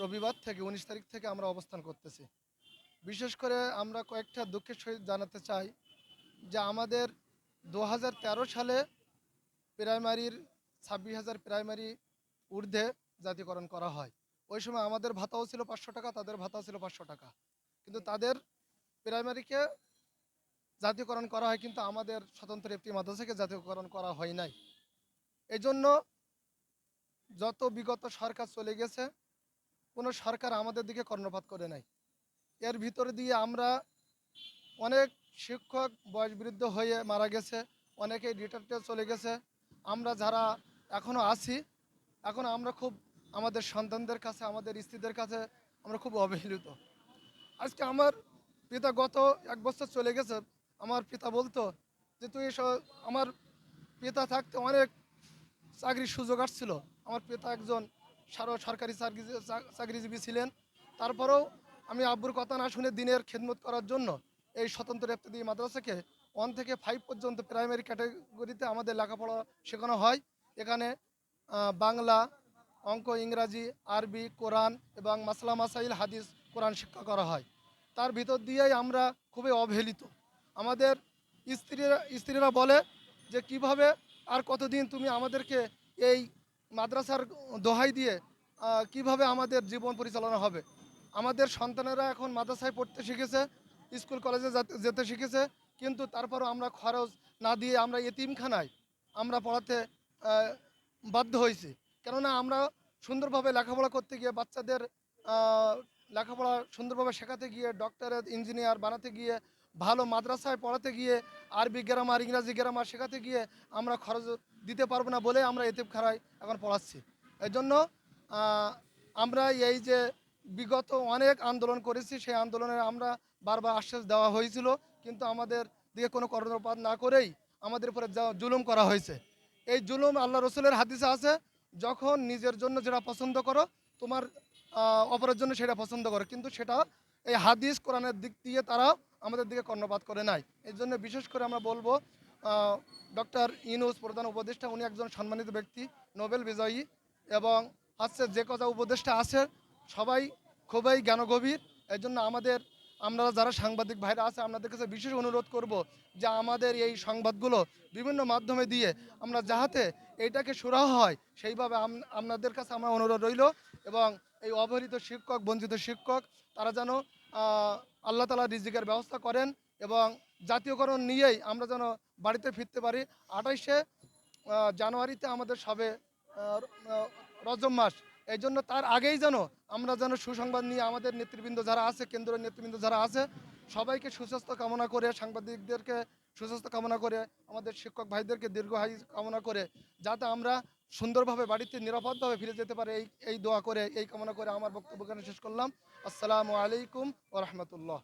রবিবার থেকে উনিশ তারিখ থেকে আমরা অবস্থান করতেছি। বিশেষ করে আমরা কয়েকটা দুঃখের সহিত জানাতে চাই যে আমাদের দু হাজার তেরো সালে প্রাইমারির ছাব্বিশ হাজার প্রাইমারি ঊর্ধ্বে জাতীয়করণ করা হয়। ওই সময় আমাদের ভাতাও ছিল পাঁচশো টাকা, তাদের ভাতাও ছিল পাঁচশো টাকা। কিন্তু তাদের প্রাইমারিকে জাতীয়করণ করা হয় কিন্তু আমাদের স্বতন্ত্র একটি মাদ্রাসাকে জাতীয়করণ করা হয় নাই। এই জন্য যত বিগত সরকার চলে গেছে কোনো সরকার আমাদের দিকে কর্ণপাত করে নাই। এর ভিতরে দিয়ে আমরা অনেক শিক্ষক বয়স বৃদ্ধ হয়ে মারা গেছে, অনেকেই রিটায়ার্ডে চলে গেছে। আমরা যারা এখনও আছি, এখন আমরা খুব আমাদের সন্তানদের কাছে, আমাদের স্ত্রীদের কাছে আমরা খুব অবহেলিত। আজকে আমার পিতা গত এক বছর চলে গেছে। আমার পিতা বলতো যে, তুই আমার পিতা থাকতে অনেক চাকরির সুযোগ আসছিল। আমার পিতা একজন সারো সরকারি চাকরিজীবী ছিলেন। তারপরেও আমি আব্বুর কথা না শুনে দিনের খেদমত করার জন্য এই স্বতন্ত্র ইফতেদি মাদ্রাসাকে ওয়ান থেকে ফাইভ পর্যন্ত প্রাইমারি ক্যাটাগরিতে আমাদের লেখাপড়া শেখানো হয়। এখানে বাংলা, অঙ্ক, ইংরাজি আরবি কোরআন এবং মাসলা, মাসাইল, হাদিস, কোরআন শিক্ষা করা হয়। তার ভিতর দিয়েই আমরা খুবই অবহেলিত। আমাদের স্ত্রীরা স্ত্রীরা বলে যে, কীভাবে আর কতদিন তুমি আমাদেরকে এই মাদ্রাসার দোহাই দিয়ে কীভাবে আমাদের জীবন পরিচালনা হবে? আমাদের সন্তানেরা এখন মাদ্রাসায় পড়তে শিখেছে, স্কুল, কলেজে যেতে শিখেছে, কিন্তু তারপরও আমরা খরচ না দিয়ে আমরা এতিমখানায় আমরা পড়াতে বাধ্য হয়েছি। কেননা আমরা সুন্দরভাবে লেখাপড়া করতে গিয়ে বাচ্চাদের লেখাপড়া সুন্দরভাবে শেখাতে গিয়ে ডক্টরেট ইঞ্জিনিয়ার বানাতে গিয়ে ভালো মাদ্রাসায় পড়াতে গিয়ে আরবি গ্রামার, ইংরাজি গ্রামার শেখাতে গিয়ে আমরা খরচ দিতে পারব না বলে আমরা এতিমখানায় এখন পড়াচ্ছি। এই জন্য আমরা এই যে বিগত অনেক আন্দোলন করেছি, সেই আন্দোলনে আমরা বারবার আশ্বাস দেওয়া হয়েছিল, কিন্তু আমাদের দিকে কোনো কর্ণপাত না করেই আমাদের উপরে জুলুম করা হয়েছে। এই জুলুম আল্লাহ রসুলের হাদিসে আছে, যখন নিজের জন্য যেটা পছন্দ করো, তোমার অপরের জন্য সেটা পছন্দ করো। কিন্তু সেটা এই হাদিস কোরআনের দিক দিয়ে তারা আমাদের দিকে কর্ণপাত করে নাই। এর জন্য বিশেষ করে আমরা বলব ডক্টর ইনুস প্রধান উপদেষ্টা, উনি একজন সম্মানিত ব্যক্তি, নোবেল বিজয়ী এবং হচ্ছে যে কথা উপদেষ্টা আছে, সবাই খুবই জ্ঞানগভীর। এই জন্য আমাদের, আমরা যারা সাংবাদিক ভাইরা আছে, আপনাদের কাছে বিশেষ অনুরোধ করব যে আমাদের এই সংবাদগুলো বিভিন্ন মাধ্যমে দিয়ে আমরা যাহাতে এইটাকে সুরাহ হয়, সেইভাবে আপনাদের কাছে আমার অনুরোধ রইল এবং এই অবহেলিত শিক্ষক, বঞ্চিত শিক্ষক, তারা যেন আল্লাহ তালা রিজিকের ব্যবস্থা করেন এবং জাতীয়করণ নিয়েই আমরা যেন বাড়িতে ফিরতে পারি। আঠাইশে জানুয়ারিতে আমাদের সবে আহ, মাস। এই জন্য তার আগেই যেন আমরা যেন সুসংবাদ নিয়ে আমাদের নেতৃবৃন্দ যারা আছে কেন্দ্রীয় নেতৃবৃন্দ যারা আছে সবাইকে সুস্বাস্থ্য কামনা করে সাংবাদিকদেরকে সুস্বাস্থ্য কামনা করে আমাদের শিক্ষক ভাইদেরকে দীর্ঘায়ু কামনা করে যাতে আমরা সুন্দরভাবে বাড়িতে নিরাপদভাবে ফিরে যেতে পারে, এই এই দোয়া করে, এই কামনা করে আমার বক্তব্য শেষ করলাম। আসসালামু আলাইকুম ও রহমতুল্লাহ।